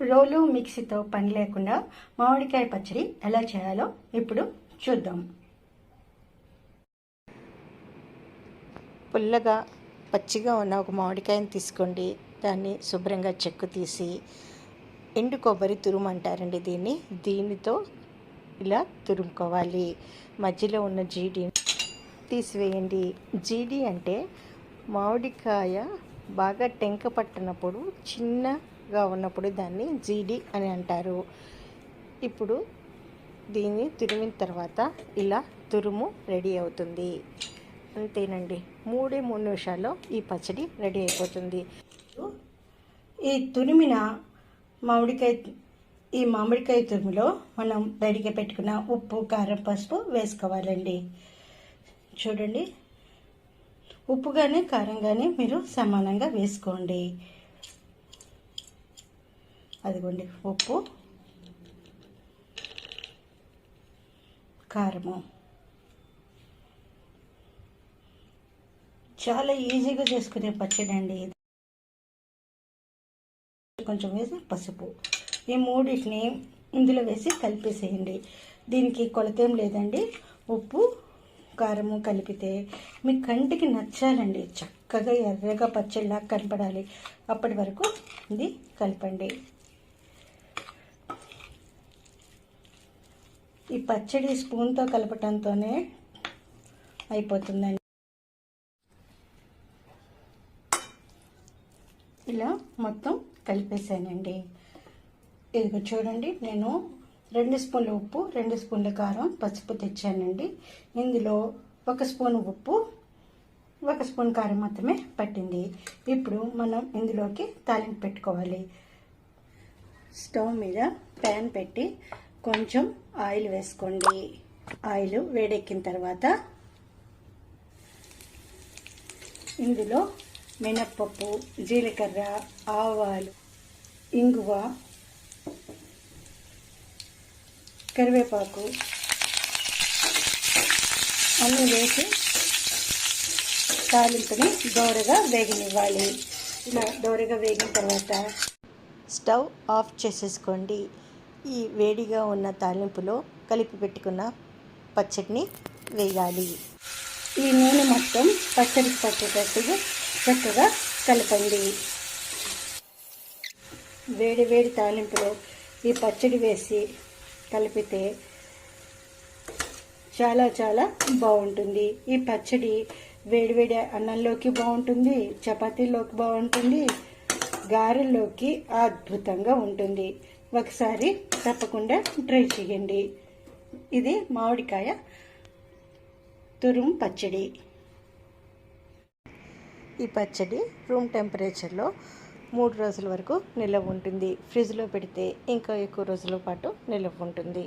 రోలు మిక్సీతో పని లేకుండా మామిడికాయ పచ్చడి ఎలా చేయాలో ఇప్పుడు చూద్దాం. పుల్లగా పచ్చిగా ఉన్న ఒక మామిడికాయని తీసుకోండి. దాన్ని శుభ్రంగా చెక్కు తీసి ఎండు కొబ్బరి తురుము అంటారండి దీన్ని. దీనితో ఇలా తురుముకోవాలి. మధ్యలో ఉన్న జీడి తీసివేయండి. జీడి అంటే మామిడికాయ బాగా టెంక పట్టినప్పుడు చిన్న గా ఉన్నప్పుడు దాన్ని జీడి అని అంటారు. ఇప్పుడు దీన్ని తురిమిన తర్వాత ఇలా తురుము రెడీ అవుతుంది. అంతేనండి. మూడే మూడు నిమిషాల్లో ఈ పచ్చడి రెడీ అయిపోతుంది. ఈ తురిమిన మామిడికాయ ఈ మామిడికాయ తురుములో మనం రెడీగా పెట్టుకున్న ఉప్పు కారం పసుపు వేసుకోవాలండి. చూడండి. ఉప్పు కానీ కారం కానీ మీరు సమానంగా వేసుకోండి. అదిగోండి ఉప్పు కారము. చాలా ఈజీగా చేసుకునే పచ్చడి అండి ఇది. కొంచెం వేసి పసుపు. ఈ మూడింటిని ఇందులో వేసి కలిపేసేయండి. దీనికి కొలతేం లేదండి. ఉప్పు కారము కలిపితే మీ కంటికి నచ్చాలండి. చక్కగా ఎర్రగా పచ్చడిలా కనపడాలి. అప్పటి వరకు ఇది కలపండి. ఈ పచ్చడి స్పూన్తో కలపటంతోనే అయిపోతుందండి. ఇలా మొత్తం కలిపేసానండి. ఇదిగో చూడండి నేను రెండు స్పూన్ల ఉప్పు రెండు స్పూన్ల కారం పసుపు తెచ్చానండి. ఇందులో ఒక స్పూన్ ఉప్పు ఒక స్పూన్ కారం మాత్రమే పట్టింది. ఇప్పుడు మనం ఇందులోకి తాలింపు పెట్టుకోవాలి. స్టవ్ మీద ప్యాన్ పెట్టి కొంచెం ఆయిల్ వేసుకోండి. ఆయిల్ వేడెక్కిన తర్వాత ఇందులో మినప్పప్పు జీలకర్ర ఆవాలు ఇంగువ కరివేపాకు అన్నీ వేసి తాలింపుని దోరగా వేగనివ్వాలి. ఇలా దోరగా వేగిన తర్వాత స్టవ్ ఆఫ్ చేసేసుకోండి. ఈ వేడిగా ఉన్న తాలింపులో కలిపి పెట్టుకున్న పచ్చడిని వేయాలి. ఈ నూనె మొత్తం పచ్చడికి పట్టేటట్టుగా చక్కగా కలపండి. వేడి వేడి తాలింపులో ఈ పచ్చడి వేసి కలిపితే చాలా చాలా బాగుంటుంది. ఈ పచ్చడి వేడివేడి అన్నంలోకి బాగుంటుంది చపాతీలోకి బాగుంటుంది గారెల్లోకి అద్భుతంగా ఉంటుంది. ఒకసారి తప్పకుండా ట్రై చేయండి. ఇది మామిడికాయ తురుము పచ్చడి. ఈ పచ్చడి రూమ్ టెంపరేచర్లో మూడు రోజుల వరకు నిల్వ ఉంటుంది. ఫ్రిడ్జ్లో పెడితే ఇంకా ఎక్కువ రోజుల పాటు నిల్వ ఉంటుంది.